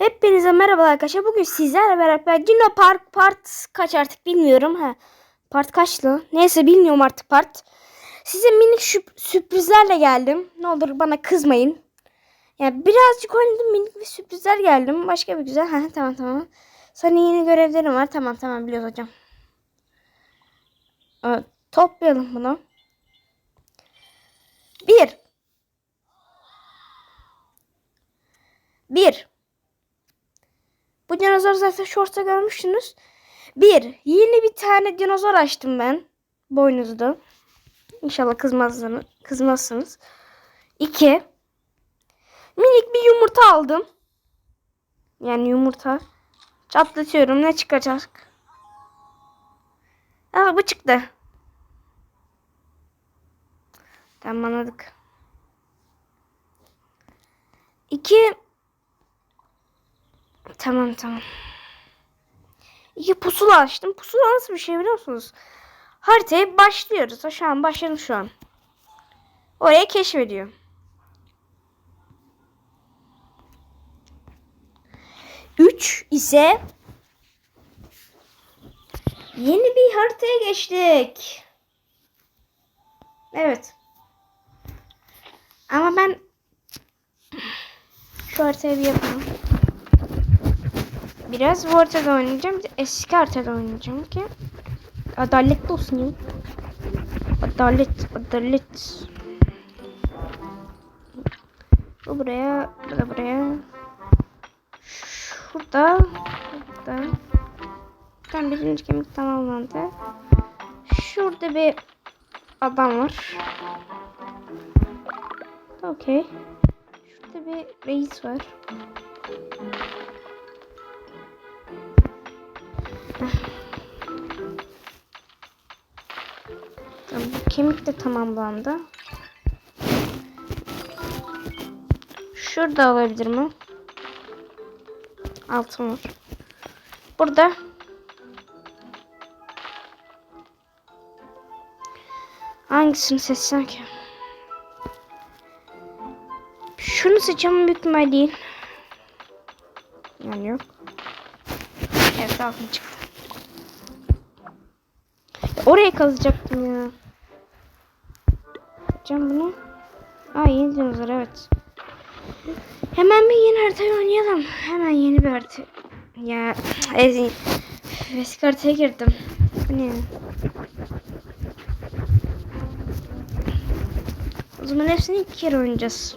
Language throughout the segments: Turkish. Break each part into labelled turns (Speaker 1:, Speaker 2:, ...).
Speaker 1: Hepinize merhaba arkadaşlar. Bugün sizlerle beraber Dino Park part kaç artık bilmiyorum. ha. Part kaçlı? Neyse bilmiyorum artık part. Size minik sürprizlerle geldim. Ne olur bana kızmayın. Yani birazcık oynadım minik bir sürprizler geldim. Başka bir güzel. Ha, tamam tamam. Sana yeni görevlerim var. Tamam tamam biliyoruz hocam. Ee, toplayalım bunu. Bir. Bir. Dinozor zaten shorts'ta görmüştünüz. Bir, yeni bir tane dinozor açtım ben. Boynuzlu. İnşallah kızmazsınız. kızmazsınız. İki, minik bir yumurta aldım. Yani yumurta. Çatlatıyorum. Ne çıkacak? Aa bu çıktı. Tamam anladık. İki, Tamam tamam. İki pusula açtım. Pusula nasıl bir şey biliyor musunuz? Haritaya başlıyoruz. Şu an başladım şu an. Oraya keşfediyor. Üç ise yeni bir haritaya geçtik. Evet. Ama ben şu haritayı bir yapayım. Biraz haritada oynayacağım. Bir de eski haritada oynayacağım ki adaletli olsun ya. Adalet, adalet. Bu buraya, bu da buraya. Şurada, burada. Tam birinci kemik tamamlandı. Şurada bir adam var. Okey. Şurada bir reis var. Tamam, kemik de tamamlandı. Şurada olabilir mi? Altın var. Burada. Hangisini seçsem ki? Şunu seçeceğim büyük değil. Yani yok. Evet altın çıktı. Oraya kazacaktım ya. Yapacağım bunu. Aa yeni dinozor evet. Hemen bir yeni haritayı oynayalım. Hemen yeni bir harita. Ya eski, eski haritaya girdim. Bu ne? O zaman hepsini iki kere oynayacağız.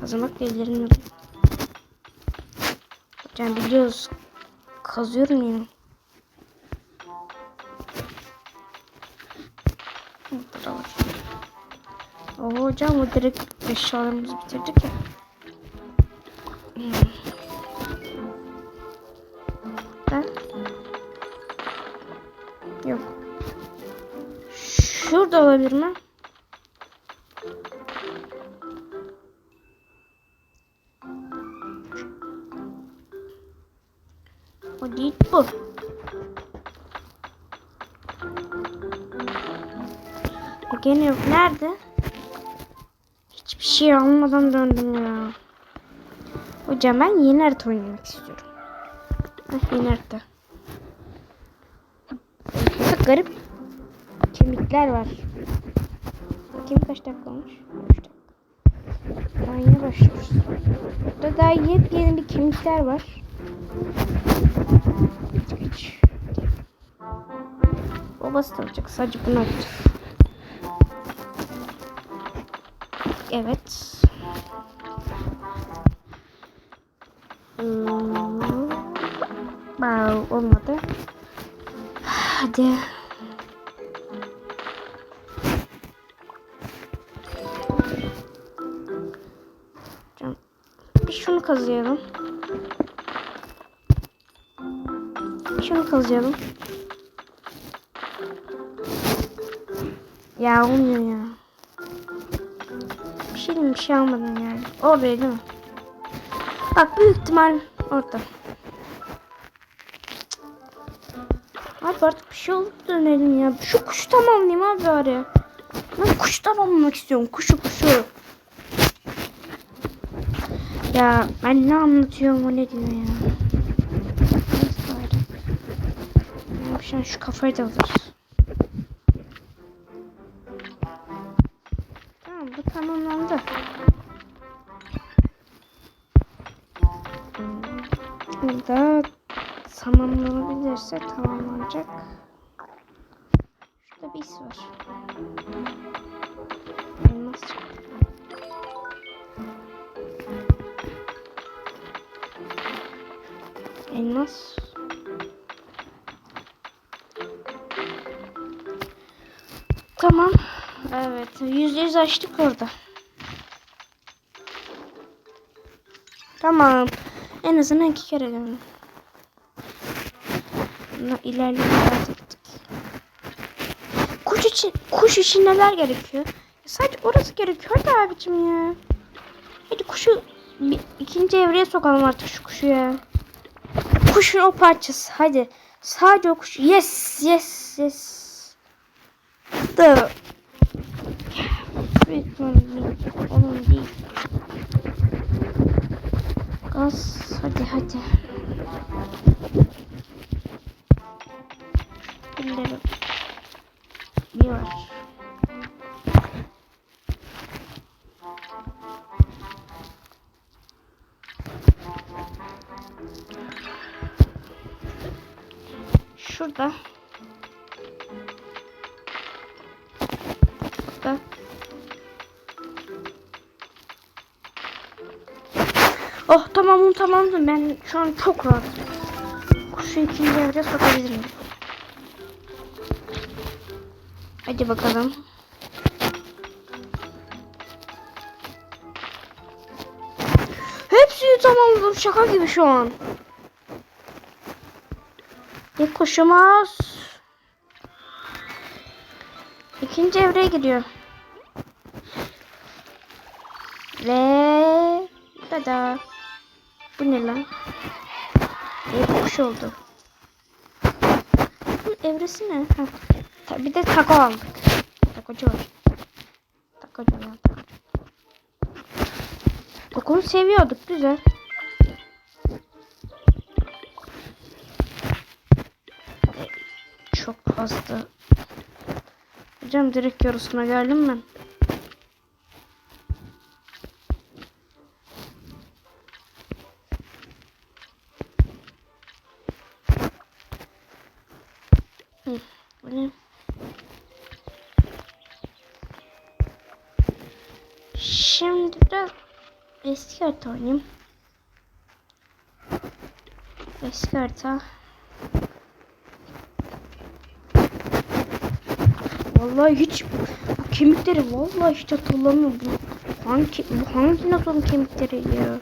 Speaker 1: Kazanmak ellerim yok. Hocam biliyoruz. Kazıyorum ya. Oo hocam o direkt eşyalarımızı bitirdik ya. Ben... Yok. Şurada olabilir mi? O değil bu. Gene yok. Nerede? Şey almadan döndüm ya. Hocam ben yeni harita oynamak istiyorum. Heh, yeni harita. Burada garip kemikler var. Bakayım kaç dakika olmuş? 3 dakika. Daha yeni başlıyoruz. Burada daha yepyeni bir kemikler var. Geç. O basit olacak. Sadece bunu atacağız. Evet. Hmm. Wow, olmadı. Hadi. Bir şunu kazıyalım. Şunu kazıyalım. Ya olmuyor ya. Şey mi bir şey almadım yani. Orada değil mi? Bak büyük ihtimal orada. Abi artık bir şey olup dönelim ya. Şu kuşu tamamlayayım abi bari. Ben kuşu tamamlamak istiyorum. Kuşu kuşu. Ya ben ne anlatıyorum o ne diyor ya. Neyse bari. Ne yapacağım şu kafayı da alırız. Tamamlanabilirse tamamlanacak. Şurada bir iz var. Elmas çıktı. Elmas. Tamam. Evet. Yüzde yüz açtık orada. Tamam. En azından iki kere döndüm. Buna ilerlemeyi ettik. Kuş için, kuş için neler gerekiyor? Sadece orası gerekiyor da abicim ya. Hadi kuşu bir, ikinci evreye sokalım artık şu kuşu ya. Kuşun o parçası. Hadi. Sadece o kuş. Yes, yes, yes. Da. Onun değil. Gaz. Hadi hadi. Bir var. Şurada. Burada. Oh tamam tamamdır. Ben şu an çok rahat. Kuşu ikinci evre sokabilirim. Hadi bakalım. Hepsini tamamladım. Şaka gibi şu an. İlk kuşumuz. İkinci evreye gidiyor. Ve tada. Bu ne lan? İlk kuş oldu. Bu evresi ne? Ha. Bir de taco aldık. Takocu var. Takocu var. Kokunu seviyorduk. Güzel. Çok fazla. Hocam direkt yarısına geldim ben. Hı, bu ne? Şimdi biraz eski harita oynayayım. Eski harita. Vallahi hiç bu kemikleri vallahi hiç hatırlamıyorum. Bu hangi bu hangi dinozorun kemikleri ya?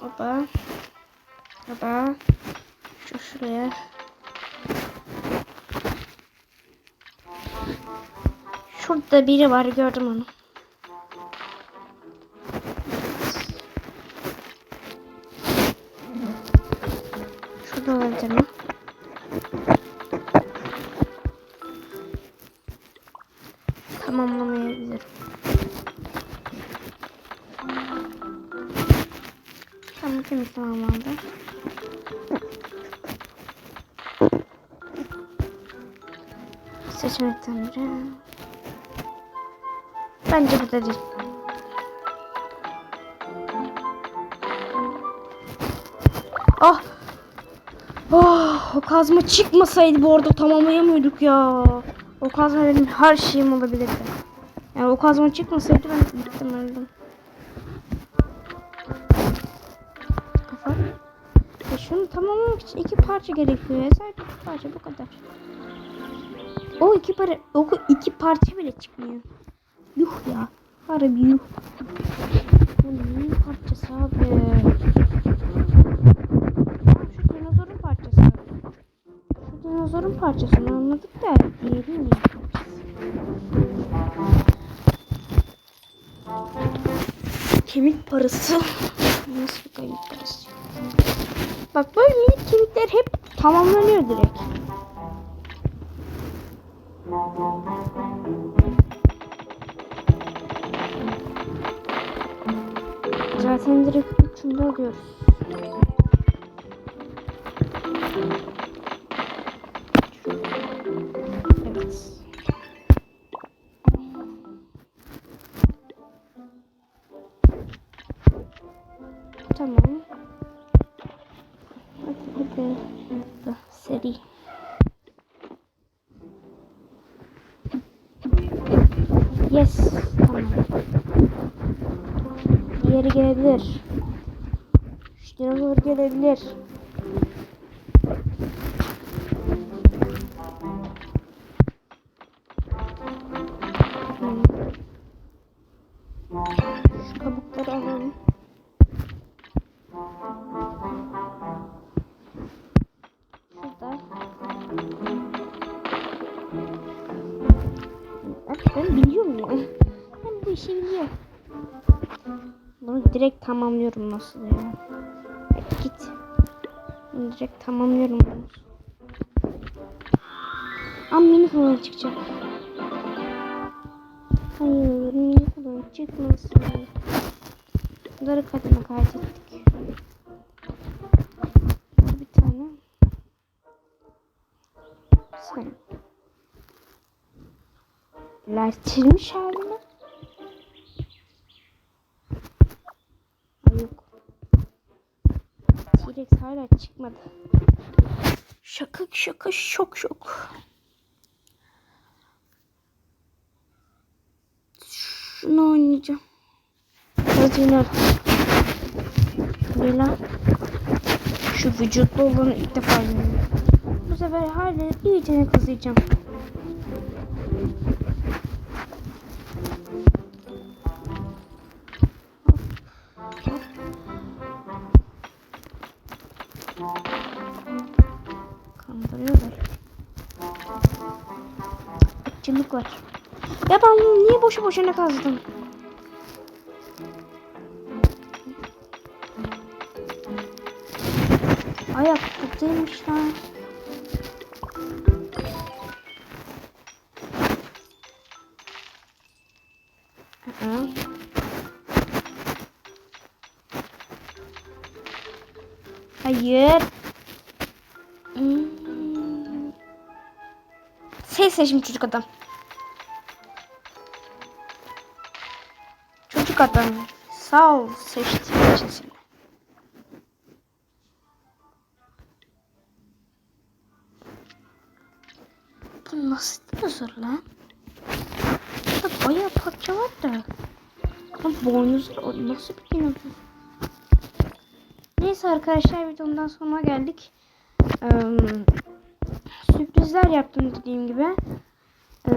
Speaker 1: Baba. Baba. Şu şuraya. Şurada biri var gördüm onu. Şurada olabilir mi? Tamamlamayabilirim. Tamam temiz tamamlandı. Seçenekten biri. Bence bu da değil. Ah! Oh, o kazma çıkmasaydı bu arada tamamlayamıyorduk ya. O kazma benim her şeyim olabilirdi. Yani o kazma çıkmasaydı ben bittim öldüm. Kafa. E şunu tamamlamak için iki parça gerekiyor. Sadece iki parça bu kadar. O iki para, o iki parça bile çıkmıyor. Yuh ya. Harbi yuh. Bu neyin parçası abi? Şu dinozorun parçası. Şu dinozorun parçasını anladık da diğeri parçası? Kemik parası. Nasıl bir kemik parası? Bak böyle minik kemikler hep tamamlanıyor direkt. Zaten direkt uçunda alıyoruz. Tamam. Diğeri gelebilir. Şu dinozor gelebilir. Direkt tamamlıyorum nasıl ya. Git. Direkt tamamlıyorum. Ama mini falan çıkacak. Hayır mini falan çıkmasın. Bunları kadına kaydettik. Bir tane. Sen. Lertilmiş hali mi? Ay yok. T-Rex hala çıkmadı. Şaka şaka şok şok. Şunu oynayacağım. Hazine. Ne lan? Şu vücutlu olanı ilk defa oynuyorum. Bu sefer hala iyicene kazıyacağım. Kandırıyorlar. Açılık var. Ya ben niye boşu boşuna kazdım? Ayak tutuyormuş lan. Hayır. Hmm. Ses seçim çocuk adam. Çocuk adam. Sağ ol seçtiğin için seni. Bu nasıl dinozor lan? Burada bayağı parça var da. Ama boynuzlu o nasıl bir dinozor? Neyse arkadaşlar videomdan sonuna geldik. Ee, sürprizler yaptım dediğim gibi. Ee,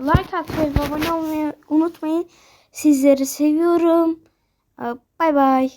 Speaker 1: like atmayı ve abone olmayı unutmayın. Sizleri seviyorum. Bay bay.